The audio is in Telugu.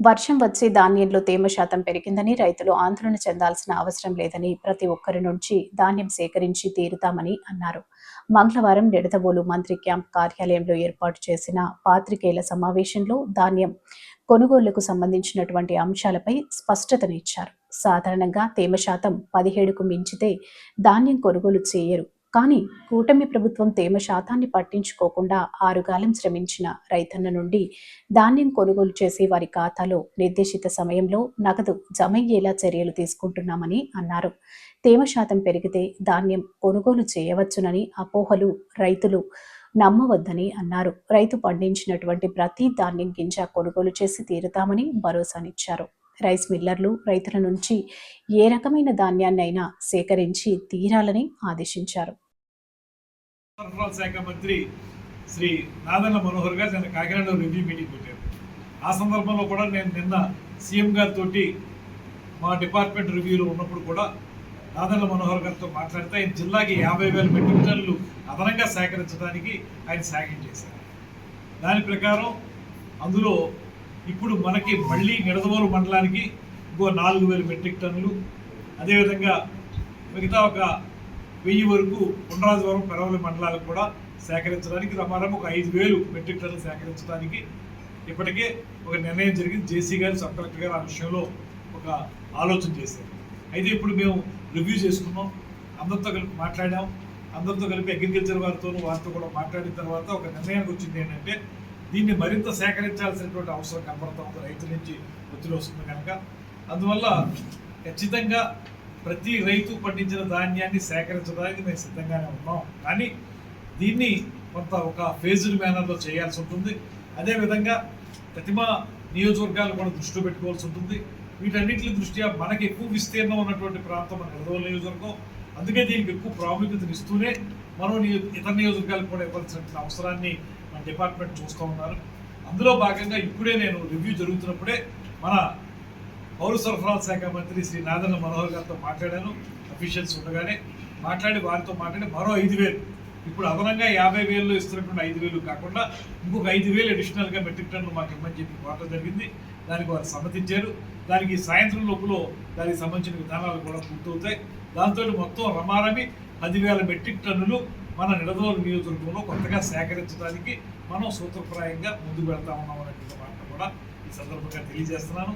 వర్షం వచ్చి ధాన్యంలో తేమ శాతం పెరిగిందని రైతులు ఆందోళన చెందాల్సిన అవసరం లేదని ప్రతి ఒక్కరి నుంచి ధాన్యం సేకరించి తీరుతామని అన్నారు. మంగళవారం నిడదవోలు మంత్రి క్యాంప్ కార్యాలయంలో ఏర్పాటు చేసిన పాత్రికేయుల సమావేశంలో ధాన్యం కొనుగోళ్ళకు సంబంధించినటువంటి అంశాలపై స్పష్టతనిచ్చారు. సాధారణంగా తేమ శాతం పదిహేడుకు మించితే ధాన్యం కొనుగోలు చేయరు. కానీ కూటమి ప్రభుత్వం తేమ శాతాన్ని పట్టించుకోకుండా ఆరుగాలం శ్రమించిన రైతన్న నుండి ధాన్యం కొనుగోలు చేసి వారి ఖాతాలో నిర్దేశిత సమయంలో నగదు జమయ్యేలా చర్యలు తీసుకుంటున్నామని అన్నారు. తేమ శాతం పెరిగితే ధాన్యం కొనుగోలు చేయవచ్చునని అపోహలు రైతులు నమ్మవద్దని అన్నారు. రైతు పండించినటువంటి ప్రతి ధాన్యం గింజ కొనుగోలు చేసి తీరుతామని భరోసానిచ్చారు. రైస్ మిల్లర్లు రైతుల నుంచి ఏ రకమైన ధాన్యాన్నైనా సేకరించి తీరాలని ఆదేశించారు. శాఖ మంత్రి శ్రీ నాదన్న మనోహర్ గారు నిన్న కాకినాడలో రివ్యూ మీటింగ్ పెట్టారు. ఆ సందర్భంలో కూడా నేను నిన్న సీఎం గారితో మా డిపార్ట్మెంట్ రివ్యూలో ఉన్నప్పుడు కూడా నాదన్న మనోహర్ గారితో మాట్లాడితే ఆయన జిల్లాకి యాభై వేల మెట్రిక్ టన్నులు అదనంగా సేకరించడానికి ఆయన సాయం చేశారు. దాని ప్రకారం అందులో ఇప్పుడు మనకి మళ్ళీ నిడదవోలు మండలానికి ఇంకో నాలుగు వేల మెట్రిక్ టన్నులు. అదేవిధంగా మిగతా ఒక వెయ్యి వరకు పునరాజవరం పెరవలి మండలాలకు కూడా సేకరించడానికి రమారం ఒక ఐదు వేలు మెట్రిక్ టన్నులు సేకరించడానికి ఇప్పటికే ఒక నిర్ణయం జరిగింది. జేసీ గారు సబ్ కలెక్టర్ గారు ఆ విషయంలో ఒక ఆలోచన చేశారు. అయితే ఇప్పుడు మేము రివ్యూ చేసుకున్నాం. అందరితో కలిపి మాట్లాడాం. అందరితో కలిపి అగ్రికల్చర్ వారితో వారితో కూడా మాట్లాడిన తర్వాత ఒక నిర్ణయానికి వచ్చింది ఏంటంటే దీన్ని మరింత సేకరించాల్సినటువంటి అవసరం కనబడతా ఉంది రైతుల నుంచి ఒత్తిడి వస్తుంది కనుక. అందువల్ల ఖచ్చితంగా ప్రతి రైతు పండించిన ధాన్యాన్ని సేకరించడానికి మేము సిద్ధంగానే ఉన్నాం. కానీ దీన్ని కొంత ఒక ఫేజ్డ్ మేనర్లో చేయాల్సి ఉంటుంది. అదేవిధంగా ప్రతిమా నియోజకవర్గాలు కూడా దృష్టిలో పెట్టుకోవాల్సి ఉంటుంది. వీటన్నిటి దృష్ట్యా మనకి ఎక్కువ విస్తీర్ణం ఉన్నటువంటి ప్రాంతం మన నిడదవోలు నియోజకవర్గం. అందుకే దీనికి ఎక్కువ ప్రాముఖ్యతనిస్తూనే మరో మనం ఇతర నియోజకవర్గాలకు కూడా ఇవ్వాల్సిన అవసరాన్ని మన డిపార్ట్మెంట్ చూస్తూ ఉన్నారు. అందులో భాగంగా ఇప్పుడే నేను రివ్యూ జరుగుతున్నప్పుడే మన పౌర సరఫరాల శాఖ మంత్రి శ్రీ నాదన్న మనోహర్ గారితో మాట్లాడాను. అఫీషియల్స్ ఉండగానే మాట్లాడి వారితో మాట్లాడి మరో ఐదు వేలు. ఇప్పుడు అదనంగా యాభై వేలు ఇస్తున్నటువంటి ఐదు వేలు కాకుండా ఇంకొక ఐదు వేలు అడిషనల్గా మెట్రిక్ టన్ను మాకు ఇమ్మని చెప్పి కోరడం జరిగింది. దానికి వారు సమ్మతించారు. దానికి సాయంత్రం లోపల దానికి సంబంధించిన విధానాలు కూడా పూర్తవుతాయి. దాంతో మొత్తం రమారమి పదివేల మెట్రిక్ టన్నులు మన నిడదవోలు నియోజకవర్గంలో కొత్తగా సేకరించడానికి మనం సూత్రప్రాయంగా ముందుకు వెళ్తా ఉన్నాం అనేటువంటి మాట కూడా ఈ సందర్భంగా తెలియజేస్తున్నాను.